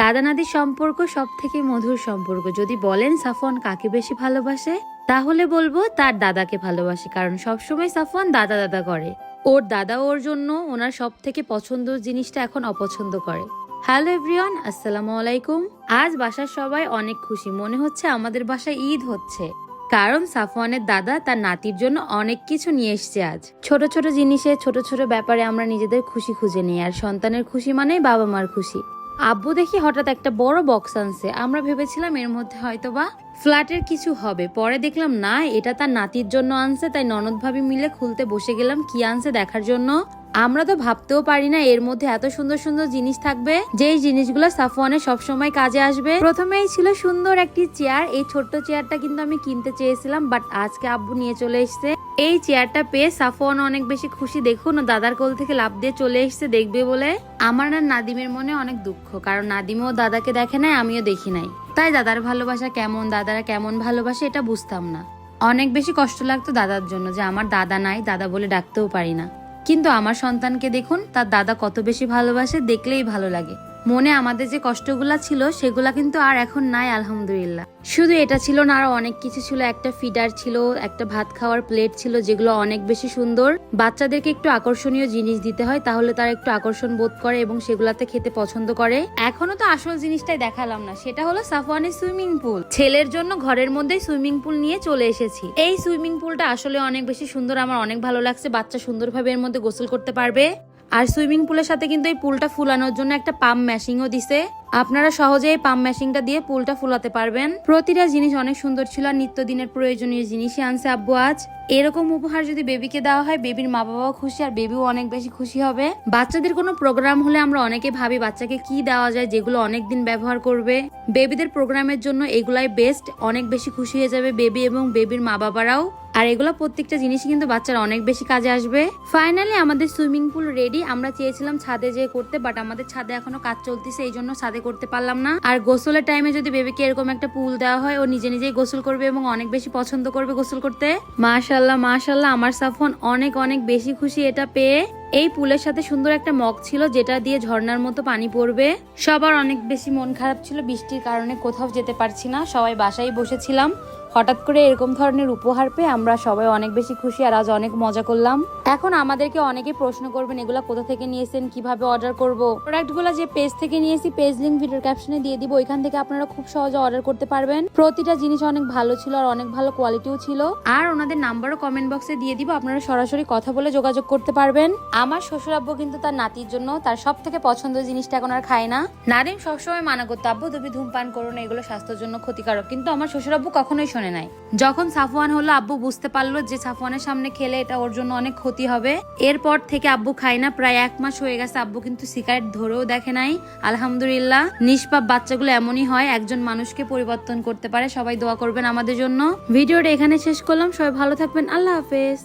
দাদা নাদির সম্পর্ক সব থেকে মধুর সম্পর্ক। যদি বলেন সাফন কাকে বেশি ভালোবাসে, তাহলে বলব তার দাদাকে ভালোবাসে, কারণ সবসময় সাফন দাদা দাদা করে। ওর দাদা ওর জন্য ওনার সব থেকে পছন্দের জিনিসটা এখন অপছন্দ করে। হ্যালো এভরিওয়ান, আসসালামু আলাইকুম। আজ বাসার সবাই অনেক খুশি, মনে হচ্ছে আমাদের বাসায় ঈদ হচ্ছে। কারণ সাফওয়ানের দাদা তার নাতির জন্য অনেক কিছু নিয়ে এসছে আজ। ছোট ছোট জিনিসে, ছোট ছোট ব্যাপারে আমরা নিজেদের খুশি খুঁজে নিই, আর সন্তানের খুশি মানেই বাবা মার খুশি। আব্বু দেখি হঠাৎ একটা বড় বক্স আনছে। আমরা ভেবেছিলাম এর মধ্যে হয়তো বা ফ্ল্যাটের কিছু হবে। পরে দেখলাম, না, এটা তার নাতির জন্য আনছে, তাই ননদ ভাবি মিলে খুলতে বসে গেলাম কি আনছে দেখার জন্য। আমরা তো ভাবতেও পারি না এর মধ্যে এত সুন্দর সুন্দর জিনিস থাকবে, যেই জিনিসগুলো সাফওয়ানের সবসময় কাজে আসবে। প্রথমেই ছিল সুন্দর একটি চেয়ার এই ছোট্ট চেয়ারটা কিন্তু আমি কিনতে চেয়েছিলাম বাট আজকে আব্বু নিয়ে চলে এসেছে। এই চেয়ারটা পেয়ে সাফওয়ান অনেক বেশি খুশি। দেখুন দাদার কোল থেকে লাভ দিয়ে চলে এসেছে, দেখবে বলে। আমার আর নাদিমের মনে অনেক দুঃখ, কারণ নাদিমও দাদাকে দেখে নাই, আমিও দেখি নাই। তাই দাদার ভালোবাসা কেমন, দাদারা কেমন ভালোবাসে এটা বুঝতাম না। অনেক বেশি কষ্ট লাগতো দাদার জন্য যে আমার দাদা নাই, দাদা বলে ডাকতেও পারি না। কিন্তু আমার সন্তানকে দেখুন, তার দাদা কত বেশি ভালোবাসে, দেখলেই ভালো লাগে। মনে আমাদের যে কষ্টগুলা ছিল, সেগুলা কিন্তু আর এখন নাই, আলহামদুলিল্লাহ। শুধু এটা ছিল না, আরও অনেক কিছু ছিল। একটা ফিডার ছিল, একটা ভাত খাওয়ার প্লেট ছিল, যেগুলো অনেক বেশি সুন্দর। বাচ্চাদেরকে একটু আকর্ষণীয় জিনিস দিতে হয়, তাহলে তারা একটু আকর্ষণ বোধ করে এবং সেগুলাতে খেতে পছন্দ করে। এখনও তো আসল জিনিসটাই দেখালাম না, সেটা হলো সাফওয়ানের সুইমিং পুল ছেলের জন্য ঘরের মধ্যেই সুইমিং পুল নিয়ে চলে এসেছি। এই সুইমিং পুলটা আসলে অনেক বেশি সুন্দর, আমার অনেক ভালো লাগছে। বাচ্চা সুন্দরভাবে এর মধ্যে গোসল করতে পারবে। আর সুইমিং পুলের সাথে কিন্তু এই পুলটা ফুলানোর জন্য একটা পাম্প ম্যাশিংও দিছে। আপনারা সহজে এই পাম্প মেশিনটা দিয়ে পুলটা ফুলাতে পারবেন। প্রতিটা জিনিস অনেক সুন্দর ছিল আর নিত্যদিনের প্রয়োজনীয় জিনিসই আনছে আব্বু আজ। এরকম উপহার যদি বেবিকে দেওয়া হয়, বেবির মা বাবাও খুশি আর বেবিও অনেক বেশি খুশি হবে। বাচ্চাদের কোনো প্রোগ্রাম হলে আমরা অনেকে ভাবি বাচ্চাকে কি দেওয়া যায়, যেগুলো অনেক দিন ব্যবহার করবে। বেবিদের প্রোগ্রামের জন্য এগুলাই বেস্ট অনেক বেশি খুশি হয়ে যাবে বেবি এবং বেবির মা বাবারাও আর এগুলো প্রত্যেকটা জিনিসই কিন্তু বাচ্চারা অনেক বেশি কাজে আসবে। ফাইনালি আমাদের সুইমিং পুল রেডি আমরা চেয়েছিলাম ছাদে যেয়ে করতে বাট আমাদের ছাদে এখনও কাজ চলতেছে, এই জন্য ছাদে করতে পারলাম না। আর গোসলের টাইমে যদি বেবিকে এরকম একটা পুল দেওয়া হয়, ও নিজে নিজেই গোসল করবে এবং অনেক বেশি পছন্দ করবে গোসল করতে। মাশাল্লাহ মাশাল্লাহ আমার সাফন অনেক অনেক বেশি খুশি এটা পেয়ে। এই পুলের সাথে সুন্দর একটা মগ ছিল, যেটা দিয়ে ঝর্নার মতো পানি পড়বে। সবার অনেক বেশি মন খারাপ ছিল, বৃষ্টির কারণে কোথাও যেতে পারছি না। সবাই বাসায় বসেছিলাম। হঠাৎ করে এরকম ধরনের উপহার পেয়ে আমরা সবাই অনেক বেশি খুশি আর আজ অনেক মজা করলাম। এখন আমাদেরকে অনেকে প্রশ্ন করবেন, এগুলো কোথা থেকে নিয়েছেন? কীভাবে অর্ডার করব? প্রোডাক্টগুলো যে পেজ থেকে নিয়েছি পেজ লিঙ্ক ভিডিওর ক্যাপশনে দিয়ে দিব। ওইখান থেকে আপনারা খুব সহজে অর্ডার করতে পারবেন। প্রতিটা জিনিস অনেক ভালো ছিল আর অনেক ভালো কোয়ালিটিও ছিল। আর ওনাদের নাম্বারও কমেন্ট বক্সে দিয়ে দিব, আপনারা সরাসরি কথা বলে যোগাযোগ করতে পারবেন। আমার শ্বশুর আব্বু কিন্তু তার নাতির জন্য তার সব থেকে পছন্দের জিনিসটা এখন আর খায় না। নাদিম সবসময় মানা করতো আব্বু, তুমি ধূমপান করো না, এগুলো স্বাস্থ্যের জন্য ক্ষতিকারক। কিন্তু আমার শ্বশুর আব্বু কখনোই শোনে নাই। যখন সাফওয়ান হলো, আব্বু বুঝতে পারল যে সাফওয়ানের সামনে খেলে এটা ওর জন্য অনেক ক্ষতি হবে। এরপর থেকে আব্বু খায় না। প্রায় এক মাস হয়ে গেছে আব্বু কিন্তু সিগারেট ধরেও দেখে নাই। আলহামদুলিল্লাহ, নিষ্পাপ বাচ্চাগুলো এমনই হয়, একজন মানুষকে পরিবর্তন করতে পারে। সবাই দোয়া করবেন আমাদের জন্য। ভিডিওটা এখানে শেষ করলাম। সবাই ভালো থাকবেন। আল্লাহ হাফেজ।